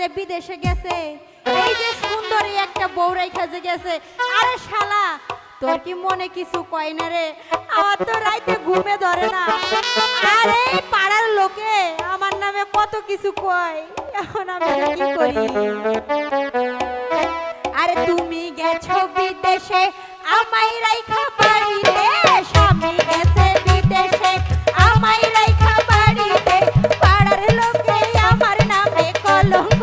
যে বিদেশে গেছে, এই যে সুন্দরী একটা গেছে, আরে শালা, তোর কি মনে কিছু কয় না রে? আমার তো রাইতে ঘুমে ধরে না। কিছু কয়? এখন আমি কি করি? আর তুমি গেছো বিদেশে, আমায় রাইখা বাড়িতে। স্বামী গেছে বিদেশে রাইখা বাড়িতে। পাড়ার লোকে আমার নামে কলঙ্ক